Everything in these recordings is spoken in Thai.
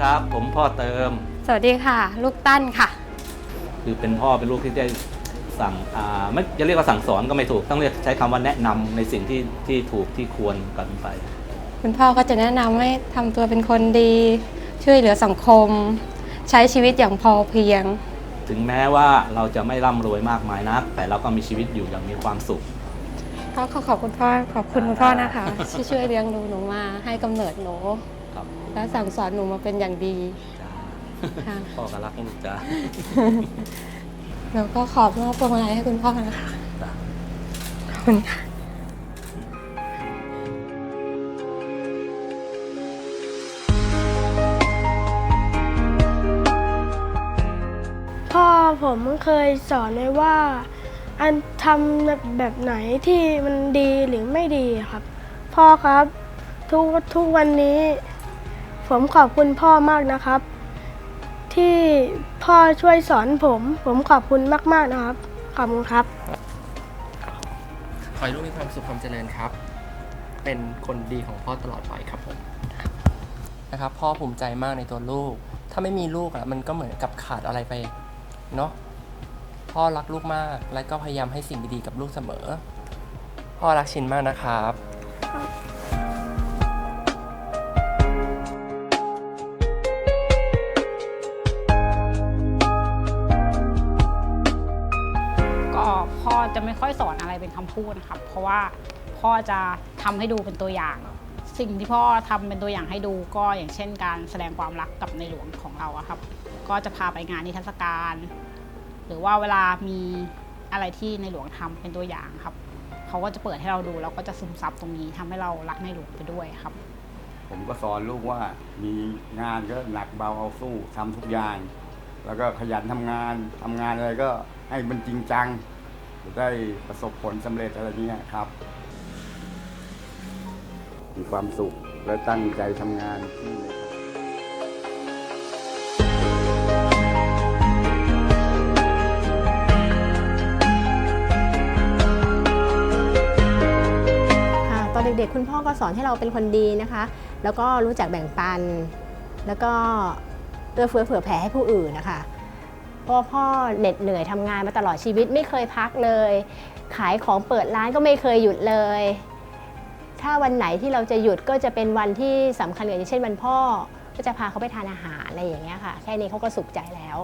วัสดีครับ ผมพ่อเติม สวัสดีค่ะ ลูกตั้นค่ะ คือเป็นพ่อเป็นลูกที่ได้สั่งอ่าไม่จะเรียกว่าสั่งสอนก็ไม่ถูกต้องเรียกใช้คำว่าแนะนำในสิ่งที่ที่ถูกที่ควรกันไป คุณพ่อก็จะแนะนำให้ทำตัวเป็นคนดี ช่วยเหลือสังคม ใช้ชีวิตอย่างพอเพียง ถึงแม้ว่าเราจะไม่ร่ำรวยมากมายนัก แต่เราก็มีชีวิตอยู่อย่างมีความสุข ก็ขอขอบคุณพ่อขอบคุณคุณพ่อนะคะที่ช่วยเลี้ยงดูหนูมาให้กำเนิดหนู ครับและสั่งสอนหนูมาเป็นอย่างดีจ้าค่ะพ่อก็รักลูกจ้าแล้วก็ขอบมอบพวงมาลัยให้คุณพ่อนะคะจ้า ขอบคุณค่ะ พ่อผมเคยสอนไว้ว่า อันทำแบบไหนที่มันดีหรือไม่ดีครับ พ่อครับ ทุกทุกวันนี้ ผมขอบคุณพ่อมากนะครับ ที่พ่อช่วยสอนผม ผมขอบคุณมาก ๆนะครับ ขอบคุณครับ ขอให้ลูกมีความสุขความเจริญครับ เป็นคนดีของพ่อตลอดไปครับผมนะครับพ่อภูมิใจมากในตัวลูก ถ้าไม่มีลูกอะมันก็เหมือนกับขาดอะไรไปเนาะพ่อรักลูกมาก และก็พยายามให้สิ่งดีๆกับลูกเสมอ พ่อรักชินมากนะครับ จะไม่ค่อยสอนอะไรเป็นคำพูดนะครับ เพราะว่าพ่อจะทำให้ดูเป็นตัวอย่าง สิ่งที่พ่อทำเป็นตัวอย่างให้ดูก็อย่างเช่น การแสดงความรักกับในหลวงของเราครับ ก็จะพาไปงานนิทรรศการ หรือว่าเวลามีอะไรที่ในหลวงทำเป็นตัวอย่างครับเขาก็จะเปิดให้เราดูแล้วก็จะซึมซับตรงนี้ทำให้เรารักในหลวงไปด้วยครับ ผมก็สอนลูกว่ามีงานก็หนักเบาเอาสู้ทำทุกอย่าง แล้วก็ขยันทำงานทำงานอะไรก็ให้มันจริงจัง ได้ประสบผลสำเร็จอะไรเนี้ยครับ มีความสุขและตั้งใจทำงานที่เลยครับค่ะตอนเด็กๆ คุณพ่อก็สอนให้เราเป็นคนดีนะคะ แล้วก็รู้จักแบ่งปัน แล้วก็เอื้อเฟื้อเผื่อแผ่ให้ผู้อื่นนะคะ เพราะว่าพ่อเหน็ดเหนื่อยทำงานมาตลอดชีวิตไม่เคยพักเลย ขายของเปิดร้านก็ไม่เคยหยุดเลย ถ้าวันไหนที่เราจะหยุดก็จะเป็นวันที่สำคัญอย่างเช่นวันพ่อ ก็จะพาเขาไปทานอาหารอะไรอย่างเงี้ยค่ะ แค่นี้เขาก็สุขใจแล้ว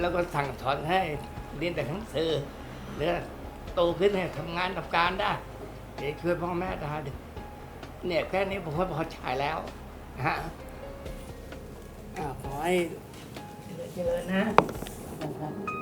แล้วก็สั่งสอนให้เรียนแต่หนังสือหรือโตขึ้นให้ทำงานทำการได้เดี๋ยวช่วยพ่อแม่ได้เนี่ยแค่นี้ผมก็พอใจแล้วนะฮะอ่าขอให้เจริญๆนะ 감사합니다.